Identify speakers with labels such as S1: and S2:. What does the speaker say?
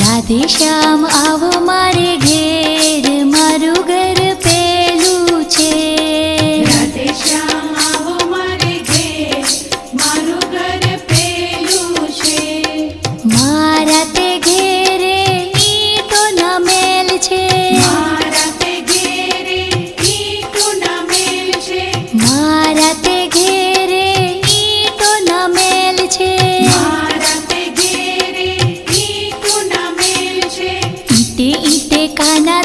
S1: રાધે શ્યામ આવો મા काना